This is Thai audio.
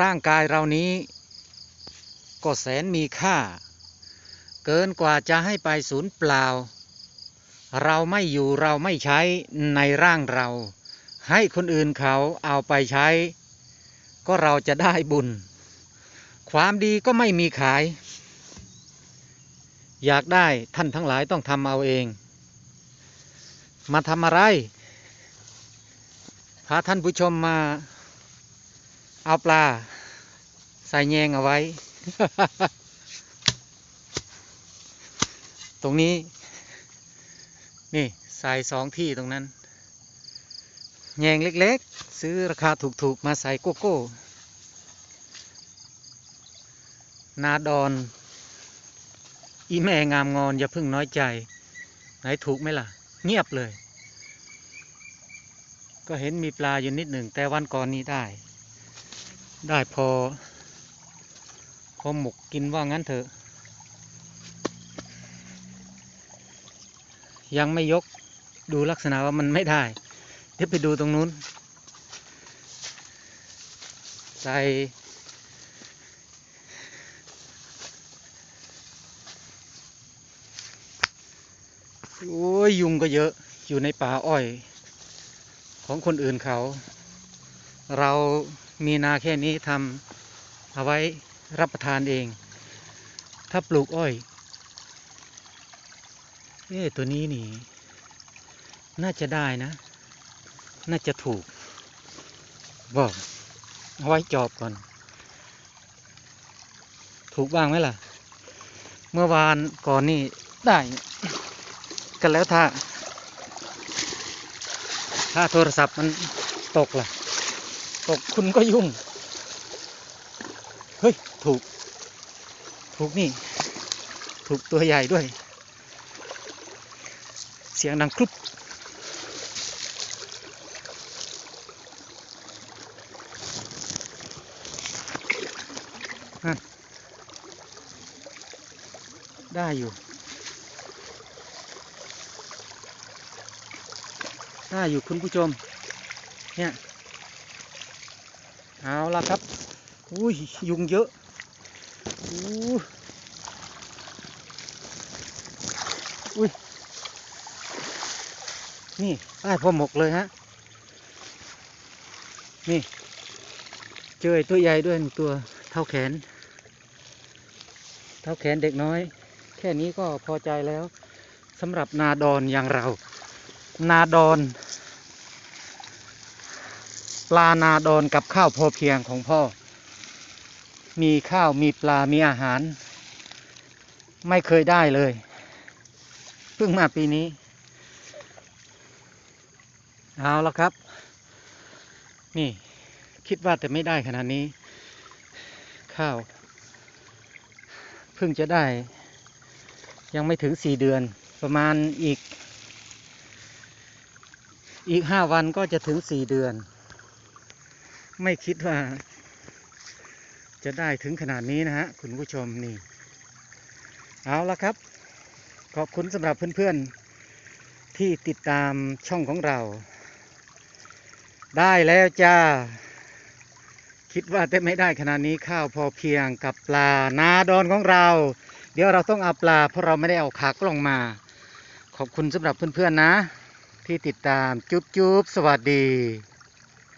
ร่างกายเรานี้ ก็แสนมีค่า เกินกว่าจะให้ไปศูนย์เปล่า เราไม่อยู่เราไม่ใช้ในร่างเรา ให้คนอื่นเขาเอาไปใช้ ก็เราจะได้บุญ ความดีก็ไม่มีขาย อยากได้ท่านทั้งหลายต้องทำเอาเอง มาทำอะไรพาท่านผู้ชมมา เอาปลา ใส่แยงเอาไว้ ตรงนี้ นี่ใส่สองที่ตรงนั้น แยงเล็กๆ ซื้อราคาถูกๆ มาใส่โกโก้ นาดอน อีแม่งามงอน อย่าพิ่งน้อยใจ ไหนถูกไหมล่ะ เงียบเลย ก็เห็นมีปลาอยู่นิดหนึ่ง แต่วันก่อนนี้ได้ ได้พอ พอหมกกินว่างั้นเถอะ ยังไม่ยกดูลักษณะว่ามันไม่ได้ เดี๋ยวไปดูตรงนู้น ใส่โอ้ยยุงก็เยอะอยู่ในป่าอ้อย ของคนอื่นเขา เรา มีนาแค่นี้ทำเอาไว้รับประทานเอง ถ้าปลูกอ้อย เอ๊ตัวนี้นี่ น่าจะได้นะ น่าจะถูก บอกเอาไว้จอบก่อน ถูกบ้างไหมล่ะ เมื่อวานก่อนนี่ได้ กันแล้วถ้า ถ้าโทรศัพท์มันตกล่ะ ตกคุณก็ยุ่ง เฮ้ย ถูก ถูกนี่ ถูกตัวใหญ่ด้วย เสียงดังครุบนั่นได้อยู่ ได้อยู่คุณผู้ชม เนี่ย เอาละครับ อุ้ยยุงเยอะอู้อุ้ย นี่ได้พอหมกเลยฮะ นี่ เจอไอ้ตัวใหญ่ด้วยตัวเท่าแขน เท่าแขนเด็กน้อย แค่นี้ก็พอใจแล้วสำหรับนาดอนอย่างเรา นาดอน ลานาดอนกับข้าวพอเพียงของพ่อ มีข้าวมีปลามีอาหาร ไม่เคยได้เลย เพิ่งมาปีนี้ เอาแล้วครับ นี่คิดว่าแต่ไม่ได้ขนาดนี้ ข้าว เพิ่งจะได้ ยังไม่ถึงสี่เดือน ประมาณอีก อีกห้าวันก็จะถึงสี่เดือน ไม่คิดว่า จะได้ถึงขนาดนี้นะฮะ คุณผู้ชมนี่ เอาละครับ ขอบคุณสำหรับเพื่อนๆ ที่ติดตามช่องของเรา ได้แล้วจ้า คิดว่าแต่ไม่ได้ขนาดนี้ข้าวพอเพียงกับปลานาดอนของเรา เดี๋ยวเราต้องเอาปลา เพราะเราไม่ได้เอาขากล้องมา ขอบคุณสำหรับเพื่อนๆนะ ที่ติดตามจุ๊บจุ๊บสวัสดี